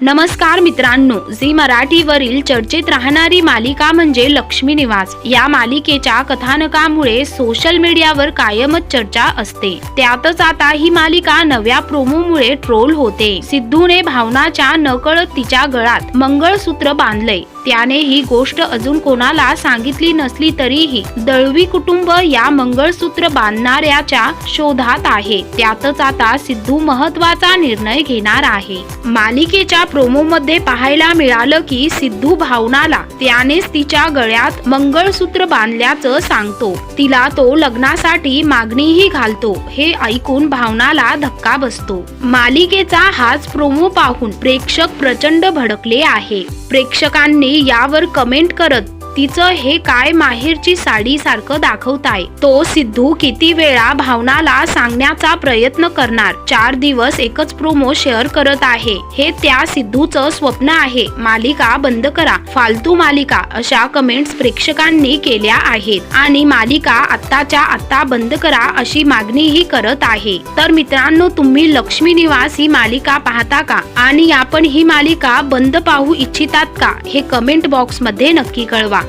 नमस्कार मित्रांनो झी मराठीवरील चर्चेत राहणारी मालिका म्हणजे लक्ष्मी निवास. या मालिकेच्या कथानकामुळे सोशल मीडियावर कायमच चर्चा असते. त्यातच आता ही मालिका नव्या प्रोमोमुळे ट्रोल होते. सिद्धूने भावनाच्या नकळत तिच्या गळात मंगळसूत्र बांधले त्याने ही गोष्ट अजून कोणाला सांगितली नसली तरीही दळवी कुटुंब या मंगळसूत्र बांधणाऱ्याच्या शोधात आहे. त्यातच आता सिद्धू महत्त्वाचा निर्णय घेणार आहे. मालिकेच्या प्रोमो मध्ये पाहायला मिळालं की सिद्धू भावनाला त्यानेच तिच्या गळ्यात मंगळसूत्र बांधल्याचं सांगतो. तिला तो लग्नासाठी मागणीही घालतो हे ऐकून भावनाला धक्का बसतो. मालिकेचा हाच प्रोमो पाहून प्रेक्षक प्रचंड भडकले आहे. प्रेक्षकांनी यावर कमेंट करत तिचं हे काय माहेरची साडी सारखं दाखवताय? तो सिद्धू किती वेळा भावनाला सांगण्याचा प्रयत्न करणार. चार दिवस एकच प्रोमो शेअर करत आहे. हे त्या सिद्धूचं स्वप्न आहे. मालिका बंद करा. फालतू मालिका अशा कमेंट्स प्रेक्षकांनी केल्या आहेत. आणि मालिका आत्ताच्या आत्ता बंद करा अशी मागणीही करत आहे. तर मित्रांनो तुम्ही लक्ष्मी निवास ही मालिका पाहता का? आणि आपण ही मालिका बंद पाहू इच्छितात का? हे कमेंट बॉक्समध्ये नक्की कळवा.